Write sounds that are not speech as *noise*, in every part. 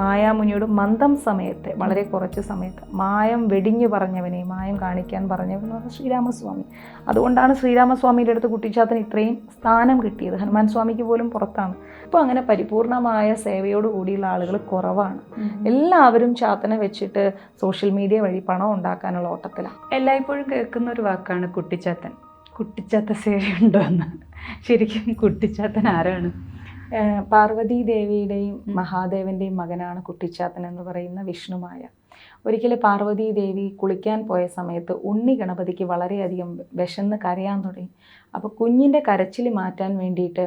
മായാമുനിയോട് മന്ദം സമയത്തെ വളരെ കുറച്ച് സമയത്ത് മായം വെടിഞ്ഞു പറഞ്ഞവനെ മായം കാണിക്കാൻ പറഞ്ഞവൻ ശ്രീരാമസ്വാമി. അതുകൊണ്ടാണ് ശ്രീരാമസ്വാമിയുടെ അടുത്ത് കുട്ടിച്ചാത്തന് ഇത്രയും സ്ഥാനം കിട്ടിയത്. ഹനുമാൻ സ്വാമിക്ക് പോലും പുറത്താണ്. ഇപ്പോൾ അങ്ങനെ പരിപൂർണമായ സേവയോട് കൂടിയുള്ള ആളുകൾ കുറവാണ്. എല്ലാവരും ചാത്തനെ വെച്ചിട്ട് സോഷ്യൽ മീഡിയ വഴി പണം ഉണ്ടാക്കാനുള്ള ഓട്ടത്തിലാണ് എല്ലായ്പ്പോഴും കേൾക്കുന്ന ഒരു വാക്കാണ് കുട്ടിച്ചാത്തൻ. കുട്ടിച്ചാത്ത സേവയുണ്ടോ എന്ന് ശരിക്കും കുട്ടിച്ചാത്തൻ ആരാണ്? പാർവതി ദേവിയുടെയും മഹാദേവന്റെയും മകനാണ് കുട്ടിച്ചാത്തൻ എന്ന് പറയുന്ന വിഷ്ണുമായ. ഒരിക്കൽ പാർവതി ദേവി കുളിക്കാൻ പോയ സമയത്ത് ഉണ്ണി ഗണപതിക്ക് വളരെയധികം വിശന്ന് കരയാൻ തുടങ്ങി. അപ്പോൾ കുഞ്ഞിന്റെ കരച്ചിൽ മാറ്റാൻ വേണ്ടിയിട്ട്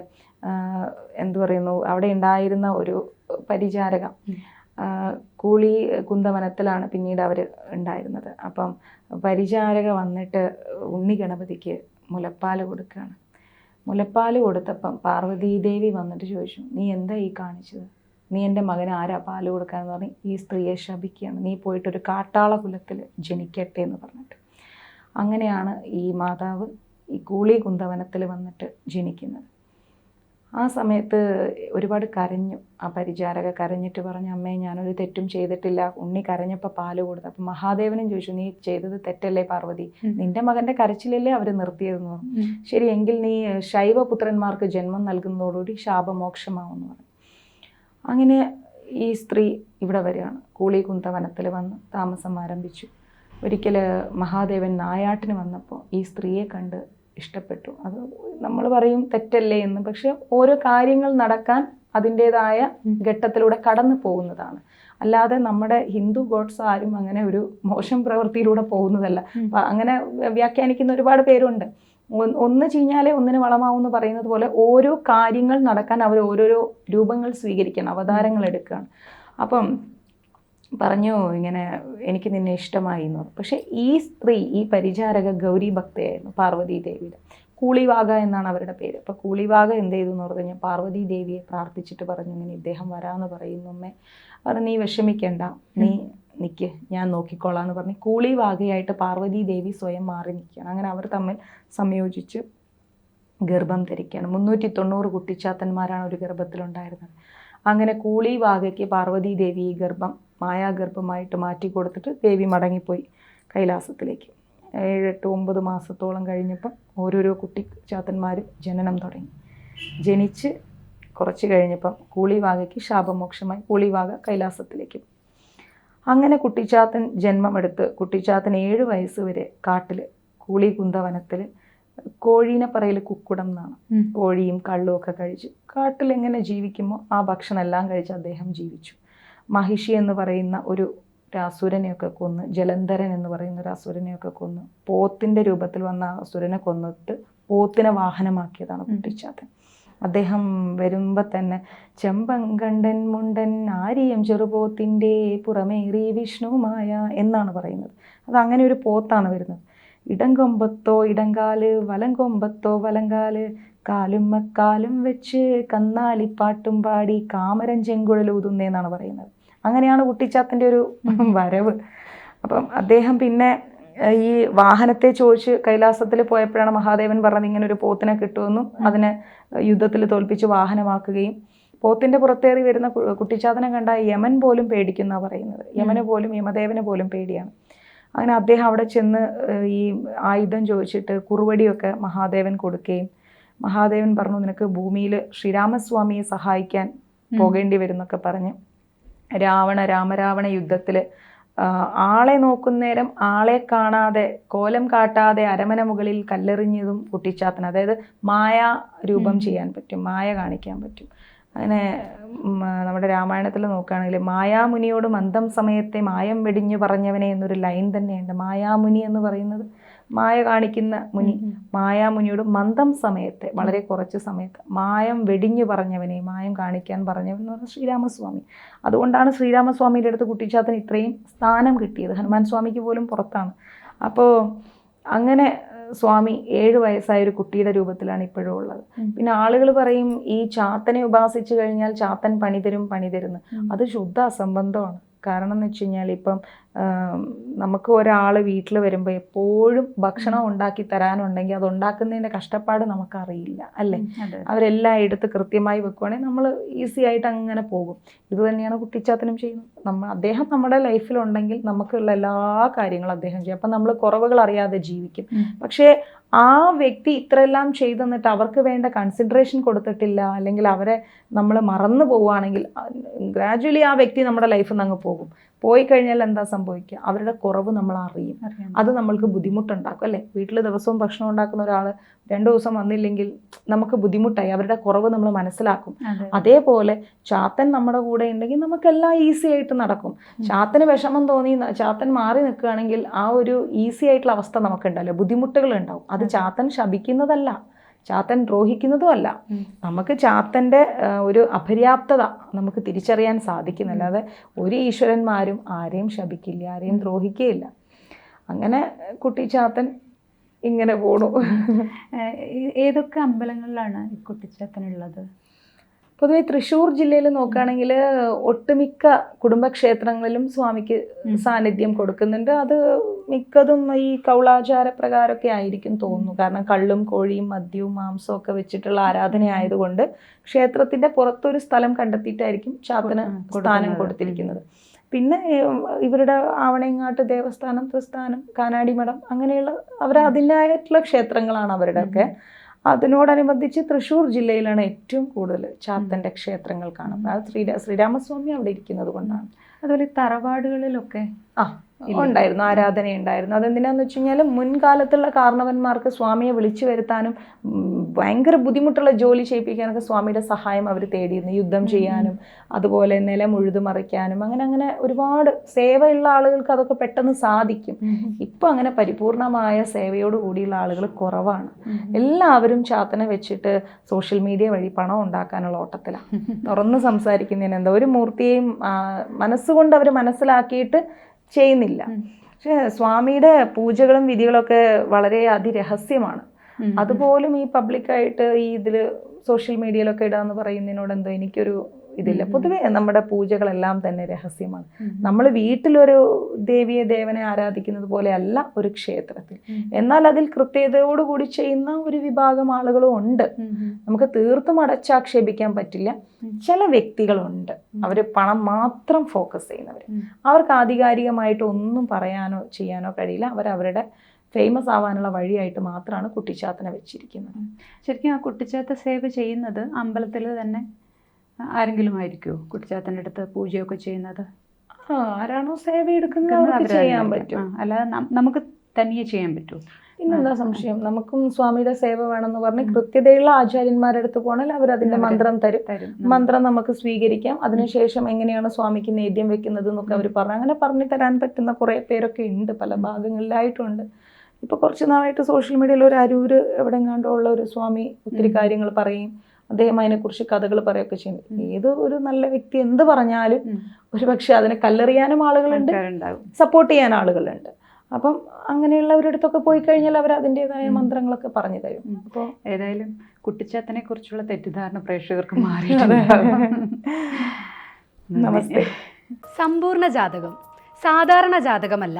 എന്തു പറയുന്നു അവിടെ ഉണ്ടായിരുന്ന ഒരു പരിചാരക കൂളി കുന്തവനത്തിലാണ് പിന്നീട് അവർ ഉണ്ടായിരുന്നത്. അപ്പം പരിചാരക വന്നിട്ട് ഉണ്ണി ഗണപതിക്ക് മുലപ്പാൽ കൊടുക്കുകയാണ്. മുലപ്പാൽ കൊടുത്തപ്പം പാർവതീദേവി വന്നിട്ട് ചോദിച്ചു നീ എന്താ ഈ കാണിച്ചത്? നീ എന്റെ മകൻ ആരാ പാൽ കൊടുക്കാന്ന് പറഞ്ഞ് ഈ സ്ത്രീയെ ശപിക്കുകയാണ്. നീ പോയിട്ടൊരു കാട്ടാള കുലത്തിൽ ജനിക്കട്ടെ എന്ന് പറഞ്ഞിട്ട്. അങ്ങനെയാണ് ഈ മാതാവ് ഈ കൂളി കുന്തവനത്തിൽ വന്നിട്ട് ജനിക്കുന്നത്. ആ സമയത്ത് ഒരുപാട് കരഞ്ഞു. ആ പരിചാരക കരഞ്ഞിട്ട് പറഞ്ഞു അമ്മേ ഞാനൊരു തെറ്റും ചെയ്തിട്ടില്ല. ഉണ്ണി കരഞ്ഞപ്പോൾ പാൽ കൊടുത്തു. അപ്പം മഹാദേവനും ചോദിച്ചു നീ ചെയ്തത് തെറ്റല്ലേ പാർവതി? നിന്റെ മകന്റെ കരച്ചിലല്ലേ അവർ നിർത്തിയതെന്ന് പറഞ്ഞു. ശരി എങ്കിൽ നീ ശൈവപുത്രന്മാർക്ക് ജന്മം നൽകുന്നതോടുകൂടി ശാപമോക്ഷമാവെന്ന് പറഞ്ഞു. അങ്ങനെ ഈ സ്ത്രീ ഇവിടെ വരികയാണ്. കൂളി കുന്തവനത്തിൽ വന്ന് താമസം ആരംഭിച്ചു. ഒരിക്കൽ മഹാദേവൻ നായാട്ടിന് വന്നപ്പോൾ ഈ സ്ത്രീയെ കണ്ട് ഇഷ്ടപ്പെട്ടു. അത് നമ്മൾ പറയും തെറ്റല്ലേ എന്ന്. പക്ഷെ ഓരോ കാര്യങ്ങൾ നടക്കാൻ അതിന്റെതായ ഘട്ടത്തിലൂടെ കടന്നു പോകുന്നതാണ്. അല്ലാതെ നമ്മുടെ ഹിന്ദു ഗോഡ്സ് ആരും അങ്ങനെ ഒരു മോശം പ്രവൃത്തിയിലൂടെ പോകുന്നതല്ല. അങ്ങനെ വ്യാഖ്യാനിക്കുന്ന ഒരുപാട് പേരുണ്ട്. ഒന്ന് ചീഞ്ഞാലേ ഒന്നിന് വളമാവും എന്ന് പറയുന്നത് പോലെ ഓരോ കാര്യങ്ങൾ നടക്കാൻ അവർ ഓരോരോ രൂപങ്ങൾ സ്വീകരിക്കണം അവതാരങ്ങൾ എടുക്കുകയാണ്. അപ്പം പറഞ്ഞു ഇങ്ങനെ എനിക്ക് നിന്നെ ഇഷ്ടമായി എന്ന് പക്ഷെ ഈ സ്ത്രീ ഈ പരിചാരക ഗൗരി ഭക്തയായിരുന്നു പാർവതി ദേവിയുടെ. കൂളിവാക എന്നാണ് അവരുടെ പേര്. അപ്പോൾ കൂളിവാക എന്ത് ചെയ്തു എന്ന് പറഞ്ഞു കഴിഞ്ഞാൽ പാർവതി ദേവിയെ പ്രാർത്ഥിച്ചിട്ട് പറഞ്ഞു ഇങ്ങനെ ഇദ്ദേഹം വരാമെന്ന് പറയുന്നു അമ്മേ. പറഞ്ഞു നീ വിഷമിക്കണ്ട നീ നിൽക്ക് ഞാൻ നോക്കിക്കോളാം എന്ന് പറഞ്ഞ്. കൂളിവാകയായിട്ട് പാർവതി ദേവി സ്വയം മാറി നിൽക്കുകയാണ്. അങ്ങനെ അവർ തമ്മിൽ സംയോജിച്ച് ഗർഭം ധരിക്കുകയാണ്. മുന്നൂറ്റി തൊണ്ണൂറ് കുട്ടിച്ചാത്തന്മാരാണ് ഒരു ഗർഭത്തിലുണ്ടായിരുന്നത്. അങ്ങനെ കൂളിവാഗയ്ക്ക് പാർവതി ദേവി ഈ ഗർഭം മായാഗർഭമായിട്ട് മാറ്റി കൊടുത്തിട്ട് ദേവി മടങ്ങിപ്പോയി കൈലാസത്തിലേക്ക്. ഏഴെട്ട് ഒമ്പത് മാസത്തോളം കഴിഞ്ഞപ്പം ഓരോരോ കുട്ടി ചാത്തന്മാർ ജനനം തുടങ്ങി. ജനിച്ച് കുറച്ച് കഴിഞ്ഞപ്പം കൂളിവാകയ്ക്ക് ശാപമോക്ഷമായി. കൂളിവാക കൈലാസത്തിലേക്ക്. അങ്ങനെ കുട്ടിച്ചാത്തൻ ജന്മമെടുത്ത് കുട്ടിച്ചാത്തൻ ഏഴ് വയസ്സ് വരെ കാട്ടിൽ കൂളി കുന്തവനത്തിൽ കോഴീനെ പറയൽ കുക്കുടം എന്നാണ് കോഴിയും കള്ളും ഒക്കെ കഴിച്ച് കാട്ടിൽ എങ്ങനെ ജീവിക്കുമോ ആ ഭക്ഷണം എല്ലാം കഴിച്ച് അദ്ദേഹം ജീവിച്ചു. മഹിഷി എന്ന് പറയുന്ന ഒരു രാസുരനെയൊക്കെ കൊന്ന് ജലന്ധരൻ എന്ന് പറയുന്ന ഒരു അസുരനെയൊക്കെ കൊന്ന് പോത്തിന്റെ രൂപത്തിൽ വന്ന അസുരനെ കൊന്നിട്ട് പോത്തിനെ വാഹനമാക്കിയതാണ് കുട്ടിച്ചാത്തൻ. അദ്ദേഹം വരുമ്പോൾ തന്നെ ചെമ്പങ്കണ്ടൻ മുണ്ടൻ ആരിയം ചെറുപോത്തിന്റെ പുറമേറി വിഷ്ണുമായ എന്നാണ് പറയുന്നത്. അത് അങ്ങനെ ഒരു പോത്താണ് വരുന്നത്. ഇടംകൊമ്പത്തോ ഇടങ്കാൽ വലംകൊമ്പത്തോ വലങ്കാൽ കാലും മക്കാലും വെച്ച് കന്നാലിപ്പാട്ടും പാടി കാമരൻ ചെങ്കുഴലൂതുന്നേന്നാണ് പറയുന്നത്. അങ്ങനെയാണ് കുട്ടിച്ചാത്തന്റെ ഒരു വരവ്. അപ്പം അദ്ദേഹം പിന്നെ ഈ വാഹനത്തെ ചോദിച്ച് കൈലാസത്തിൽ പോയപ്പോഴാണ് മഹാദേവൻ പറഞ്ഞത് ഇങ്ങനെ ഒരു പോത്തിനെ കിട്ടുമെന്നും. അതിനെ യുദ്ധത്തിൽ തോൽപ്പിച്ച് വാഹനമാക്കുകയും. പോത്തിന്റെ പുറത്തേറി വരുന്ന കുട്ടിച്ചാതനം കുട്ടിച്ചാത്തനെ കണ്ട യമൻ പോലും പേടിക്കുന്ന പറയുന്നത്. യമന് പോലും യമദേവന് പോലും പേടിയാണ്. അങ്ങനെ അദ്ദേഹം അവിടെ ചെന്ന് ഈ ആയുധം ചോദിച്ചിട്ട് കുറുവടിയൊക്കെ മഹാദേവൻ കൊടുക്കുകയും. മഹാദേവൻ പറഞ്ഞു നിനക്ക് ഭൂമിയിൽ ശ്രീരാമസ്വാമിയെ സഹായിക്കാൻ പോകേണ്ടി വരും എന്നൊക്കെ പറഞ്ഞ്. രാവണ രാമരാവണ യുദ്ധത്തിൽ ആളെ നോക്കുന്നേരം ആളെ കാണാതെ കോലം കാട്ടാതെ അരമന മുകളിൽ കല്ലെറിഞ്ഞതും കുട്ടിച്ചാത്തൻ. അതായത് മായ രൂപം ചെയ്യാൻ പറ്റും മായ കാണിക്കാൻ പറ്റും. അങ്ങനെ നമ്മുടെ രാമായണത്തിൽ നോക്കുകയാണെങ്കിൽ മായാമുനിയോട് മന്ദം സമയത്തെ മായം വെടിഞ്ഞു പറഞ്ഞവനെ എന്നൊരു ലൈൻ തന്നെയുണ്ട്. മായാമുനി എന്ന് പറയുന്നത് മായ കാണിക്കുന്ന മുനി. മായാമുനിയോട് മന്ദം സമയത്തെ വളരെ കുറച്ച് സമയത്ത്. മായം വെടിഞ്ഞു പറഞ്ഞവനെ മായം കാണിക്കാൻ പറഞ്ഞവൻ എന്ന് പറഞ്ഞാൽ ശ്രീരാമസ്വാമി. അതുകൊണ്ടാണ് ശ്രീരാമസ്വാമിയുടെ അടുത്ത് കുട്ടിച്ചാത്തന് ഇത്രയും സ്ഥാനം കിട്ടിയത്. ഹനുമാൻ സ്വാമിക്ക് പോലും പുറത്താണ്. അപ്പോൾ അങ്ങനെ സ്വാമി ഏഴ് വയസ്സായ ഒരു കുട്ടിയുടെ രൂപത്തിലാണ് ഇപ്പോഴും ഉള്ളത്. പിന്നെ ആളുകൾ പറയും ഈ ചാത്തനെ ഉപാസിച്ചു കഴിഞ്ഞാൽ ചാത്തൻ പണിതരും പണിതരുന്ന്. അത് ശുദ്ധ അസംബന്ധമാണ്. കാരണം എന്ന് വെച്ച് കഴിഞ്ഞാൽ ഇപ്പം നമുക്ക് ഒരാൾ വീട്ടിൽ വരുമ്പോൾ എപ്പോഴും ഭക്ഷണം ഉണ്ടാക്കി തരാനുണ്ടെങ്കിൽ അത് ഉണ്ടാക്കുന്നതിന്റെ കഷ്ടപ്പാട് നമുക്കറിയില്ല അല്ലേ? അവരെല്ലാം എടുത്ത് കൃത്യമായി വെക്കുവാണെങ്കിൽ നമ്മൾ ഈസി ആയിട്ട് അങ്ങനെ പോകും. ഇത് തന്നെയാണ് കുട്ടിച്ചാത്തനും ചെയ്യുന്നത്. നമ്മൾ അദ്ദേഹം നമ്മുടെ ലൈഫിലുണ്ടെങ്കിൽ നമുക്കുള്ള എല്ലാ കാര്യങ്ങളും അദ്ദേഹം ചെയ്യും. അപ്പം നമ്മൾ കുറവുകൾ അറിയാതെ ജീവിക്കും. പക്ഷേ ആ വ്യക്തി ഇത്രയെല്ലാം ചെയ്തെന്നിട്ട് അവർക്ക് വേണ്ട കൺസിഡറേഷൻ കൊടുത്തിട്ടില്ല അല്ലെങ്കിൽ അവരെ നമ്മൾ മറന്നു പോവുകയാണെങ്കിൽ ഗ്രാജുവലി ആ വ്യക്തി നമ്മുടെ ലൈഫിൽ നിന്ന് അങ്ങ് പോകും. പോയി കഴിഞ്ഞാൽ എന്താ സംഭവിക്കുക? അവരുടെ കുറവ് നമ്മൾ അറിയും. അത് നമ്മൾക്ക് ബുദ്ധിമുട്ടുണ്ടാക്കും അല്ലേ? വീട്ടിൽ ദിവസവും ഭക്ഷണം ഉണ്ടാക്കുന്ന ഒരാൾ രണ്ടു ദിവസം വന്നില്ലെങ്കിൽ നമുക്ക് ബുദ്ധിമുട്ടായി. അവരുടെ കുറവ് നമ്മൾ മനസ്സിലാക്കും. അതേപോലെ ചാത്തൻ നമ്മുടെ കൂടെ ഉണ്ടെങ്കിൽ നമുക്കെല്ലാം ഈസി ആയിട്ട് നടക്കും. ചാത്തന് വിഷമം തോന്നി ചാത്തൻ മാറി നിൽക്കുകയാണെങ്കിൽ ആ ഒരു ഈസി ആയിട്ടുള്ള അവസ്ഥ നമുക്കുണ്ടല്ലോ ബുദ്ധിമുട്ടുകൾ ഉണ്ടാവും അത്. ചാത്തൻ ശപിക്കുന്നതല്ല. ചാത്തൻ ദ്രോഹിക്കുന്നതും അല്ല നമുക്ക് ചാത്തന്റെ ഒരു അപര്യാപ്തത നമുക്ക് തിരിച്ചറിയാൻ സാധിക്കുന്നില്ല. അല്ലാതെ ഒരു ഈശ്വരന്മാരും ആരെയും ശപിക്കില്ല ആരെയും ദ്രോഹിക്കുകയില്ല. അങ്ങനെ കുട്ടി ചാത്തൻ ഇങ്ങനെ പോണു. ഏതൊക്കെ അമ്പലങ്ങളിലാണ് ഈ കുട്ടിച്ചാത്തനുള്ളത് പൊതുവെ തൃശ്ശൂർ ജില്ലയിൽ നോക്കുകയാണെങ്കിൽ ഒട്ടുമിക്ക കുടുംബക്ഷേത്രങ്ങളിലും സ്വാമിക്ക് സാന്നിധ്യം കൊടുക്കുന്നുണ്ട്. അത് മിക്കതും ഈ കൗളാചാര പ്രകാരമൊക്കെ ആയിരിക്കും തോന്നുന്നു. കാരണം കള്ളും കോഴിയും മദ്യവും മാംസവും ഒക്കെ വെച്ചിട്ടുള്ള ആരാധന ആയതുകൊണ്ട് ക്ഷേത്രത്തിന്റെ പുറത്തൊരു സ്ഥലം കണ്ടെത്തിയിട്ടായിരിക്കും ചാത്തന് സ്ഥാനം കൊടുത്തിരിക്കുന്നത്. പിന്നെ ഇവരുടെ ആവണയങ്ങാട്ട് ദേവസ്ഥാനം തൃസ്ഥാനം കാനാടി മഠം അങ്ങനെയുള്ള അവർ അതിന്റെതായിട്ടുള്ള ക്ഷേത്രങ്ങളാണ് അവരുടെ ഒക്കെ അതിനോടനുബന്ധിച്ച് തൃശ്ശൂർ ജില്ലയിലാണ് ഏറ്റവും കൂടുതൽ ചാത്തന്റെ ക്ഷേത്രങ്ങൾ കാണുന്നത്. അത് ശ്രീരാ ശ്രീരാമസ്വാമി അവിടെ ഇരിക്കുന്നത് കൊണ്ടാണ്. അതുപോലെ തറവാടുകളിലൊക്കെ ആ. ഉണ്ടായിരുന്നു ആരാധന ഉണ്ടായിരുന്നു. അതെന്തിനാന്ന് വെച്ച് കഴിഞ്ഞാൽ മുൻകാലത്തുള്ള കാരണവന്മാർക്ക് സ്വാമിയെ വിളിച്ചു വരുത്താനും ഭയങ്കര ബുദ്ധിമുട്ടുള്ള ജോലി ചെയ്യിപ്പിക്കാനൊക്കെ സ്വാമിയുടെ സഹായം അവർ തേടിയിരുന്നു. യുദ്ധം ചെയ്യാനും അതുപോലെ നിലം ഉഴുതുമറിക്കാനും അങ്ങനെ അങ്ങനെ ഒരുപാട് സേവയുള്ള ആളുകൾക്ക് അതൊക്കെ പെട്ടെന്ന് സാധിക്കും. ഇപ്പം അങ്ങനെ പരിപൂർണമായ സേവയോട് കൂടിയുള്ള ആളുകൾ കുറവാണ്. എല്ലാവരും ചാത്തന വെച്ചിട്ട് സോഷ്യൽ മീഡിയ വഴി പണം ഉണ്ടാക്കാനുള്ള ഓട്ടത്തിലാണ് *laughs* തുറന്ന് സംസാരിക്കുന്നതിന് എന്താ ഒരു മൂർത്തിയെയും മനസ്സുകൊണ്ട് അവർ മനസ്സിലാക്കിയിട്ട് ചെയ്യുന്നില്ല. പക്ഷേ സ്വാമിയുടെ പൂജകളും വിധികളൊക്കെ വളരെ അതിരഹസ്യമാണ്. അതുപോലും ഈ പബ്ലിക്കായിട്ട് ഈ ഇതിൽ സോഷ്യൽ മീഡിയയിലൊക്കെ ഇടാന്ന് പറയുന്നതിനോട് എന്തോ എനിക്കൊരു ഇതില്ല. പൊതുവേ നമ്മുടെ പൂജകളെല്ലാം തന്നെ രഹസ്യമാണ്. നമ്മൾ വീട്ടിലൊരു ദേവിയെ ദേവനെ ആരാധിക്കുന്നത് പോലെയല്ല ഒരു ക്ഷേത്രത്തിൽ. എന്നാൽ അതിൽ കൃത്യതയോടുകൂടി ചെയ്യുന്ന ഒരു വിഭാഗം ആളുകളും ഉണ്ട്. നമുക്ക് തീർത്തും അടച്ചാക്ഷേപിക്കാൻ പറ്റില്ല. ചില വ്യക്തികളുണ്ട്. അവർ പണം മാത്രം ഫോക്കസ് ചെയ്യുന്നവർ അവർക്ക് ആധികാരികമായിട്ട് ഒന്നും പറയാനോ ചെയ്യാനോ കഴിയില്ല. അവർ അവരുടെ ഫേമസ് ആവാനുള്ള വഴിയായിട്ട് മാത്രമാണ് കുട്ടിച്ചാത്തനെ വെച്ചിരിക്കുന്നത്. ശരിക്കും ആ കുട്ടിച്ചാത്ത സേവ ചെയ്യുന്നത് അമ്പലത്തിൽ തന്നെ ആരെങ്കിലും ആയിരിക്കുമോ കുട്ടിച്ചാത്തന്റെ അടുത്ത് പൂജയൊക്കെ ചെയ്യുന്നത്? ആരാണോ സേവ എടുക്കുന്നത് ചെയ്യാൻ പറ്റും. അല്ലാതെ നമുക്ക് തനിയെ ചെയ്യാൻ പറ്റുമോ പിന്നെന്താ സംശയം? നമുക്കും സ്വാമിയുടെ സേവ വേണമെന്ന് പറഞ്ഞ് കൃത്യതയുള്ള ആചാര്യന്മാരുടെ അടുത്ത് പോകണമെങ്കിൽ അവർ അതിന്റെ മന്ത്രം തരും. തരും. മന്ത്രം നമുക്ക് സ്വീകരിക്കാം. അതിനുശേഷം എങ്ങനെയാണ് സ്വാമിക്ക് നേദ്യം വെക്കുന്നത് എന്നൊക്കെ അവർ പറഞ്ഞു. അങ്ങനെ പറഞ്ഞു തരാൻ പറ്റുന്ന കുറേ പേരൊക്കെ ഉണ്ട്. പല ഭാഗങ്ങളിലായിട്ടുണ്ട്. ഇപ്പൊ കുറച്ച് നാളായിട്ട് സോഷ്യൽ മീഡിയയിൽ ഒരു അരൂര് എവിടെങ്ങാണ്ടോ ഉള്ള ഒരു സ്വാമി ഒത്തിരി കാര്യങ്ങൾ പറയും. അദ്ദേഹം അതിനെക്കുറിച്ച് കഥകൾ പറയുകയൊക്കെ ചെയ്യും ഏത് ഒരു നല്ല വ്യക്തി എന്ത് പറഞ്ഞാലും ഉം. ഒരു പക്ഷെ അതിനെ കല്ലെറിയാനും ആളുകളുണ്ട് സപ്പോർട്ട് ചെയ്യാൻ ആളുകളുണ്ട്. അപ്പം അങ്ങനെയുള്ളവരുടെ അടുത്തൊക്കെ പോയി കഴിഞ്ഞാൽ അവർ അതിന്റെതായ മന്ത്രങ്ങളൊക്കെ പറഞ്ഞു തരും. അപ്പോൾ ഏതായാലും കുട്ടിച്ചാത്തനെ കുറിച്ചുള്ള തെറ്റിദ്ധാരണ പ്രേക്ഷകർക്ക് മാറി നമസ്തേ. സമ്പൂർണ ജാതകം. സാധാരണ ജാതകമല്ല